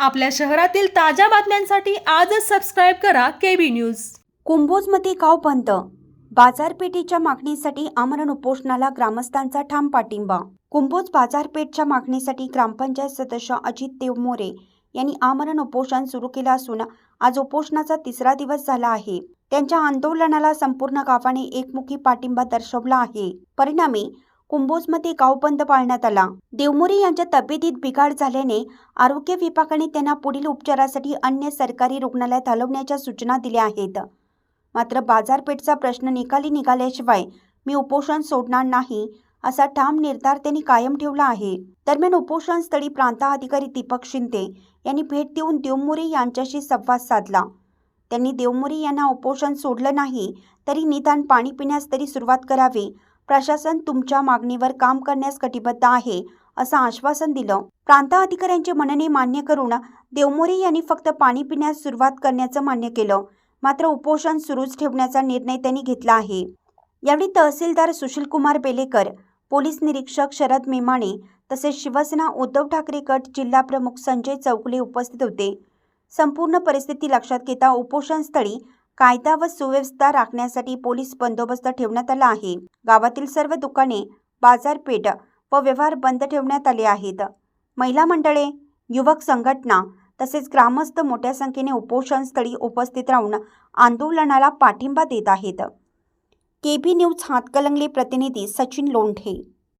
आपल्या शहरातील ताज्या बातम्यांसाठी आजच सबस्क्राईब करा केबी न्यूज कुंभोजमध्ये गाव बंद. बाजारपेठेच्या मागणीसाठी आमरण उपोषणाला ग्रामस्थांचा ठाम पाठिंबा. कुंभोज बाजारपेठच्या मागणीसाठी ग्रामपंचायत सदस्य अजित देवमोरे यांनी आमरण उपोषण सुरू केलं असून आज उपोषणाचा तिसरा दिवस झाला आहे. त्यांच्या आंदोलनाला संपूर्ण गावाने एकमुखी पाठिंबा दर्शवला आहे. परिणामी कुंभोजमध्ये गाव बंद पाळण्यात आला. देवमोरे यांच्या तब्येतीत बिघाड झाल्याने आरोग्य विभागाने त्यांना पुढील उपचारासाठी अन्य सरकारी रुग्णालयात हलवण्याच्या सूचना दिल्या आहेत. मात्र बाजारपेठचा प्रश्न निकाली निघाल्याशिवाय मी उपोषण सोडणार नाही असा ठाम निर्धार त्यांनी कायम ठेवला आहे. दरम्यान उपोषणस्थळी प्रांताधिकारी दीपक शिंदे यांनी भेट देऊन देवमोरे यांच्याशी संवाद साधला. त्यांनी देवमोरे यांना उपोषण सोडलं नाही तरी निदान पाणी पिण्यास तरी सुरुवात करावी प्रशासन तुमच्या मागणीवर काम करण्यास कटिबद्ध आहे असं आश्वासन दिलं. प्रांत अधिकाऱ्यांचे म्हणणे मान्य करून देवमोरे यांनी फक्त पाणी पिण्यास सुरुवात करण्याचं मान्य केलं. मात्र उपोषण सुरूच ठेवण्याचा निर्णय त्यांनी घेतला आहे. यावेळी तहसीलदार सुशीलकुमार बेलेकर पोलीस निरीक्षक शरद मेमाणे तसेच शिवसेना उद्धव ठाकरे गट जिल्हा प्रमुख संजय चौगुले उपस्थित होते. संपूर्ण परिस्थिती लक्षात घेता उपोषणस्थळी कायदा व सुव्यवस्था राखण्यासाठी पोलीस बंदोबस्त ठेवण्यात आला आहे. गावातील सर्व दुकाने बाजारपेठ व व्यवहार बंद ठेवण्यात आले आहेत. महिला मंडळे युवक संघटना तसेच ग्रामस्थ मोठ्या संख्येने उपोषणस्थळी उपस्थित राहून आंदोलनाला पाठिंबा देत आहेत. के बी न्यूज हातकलंगले प्रतिनिधी सचिन लोंढे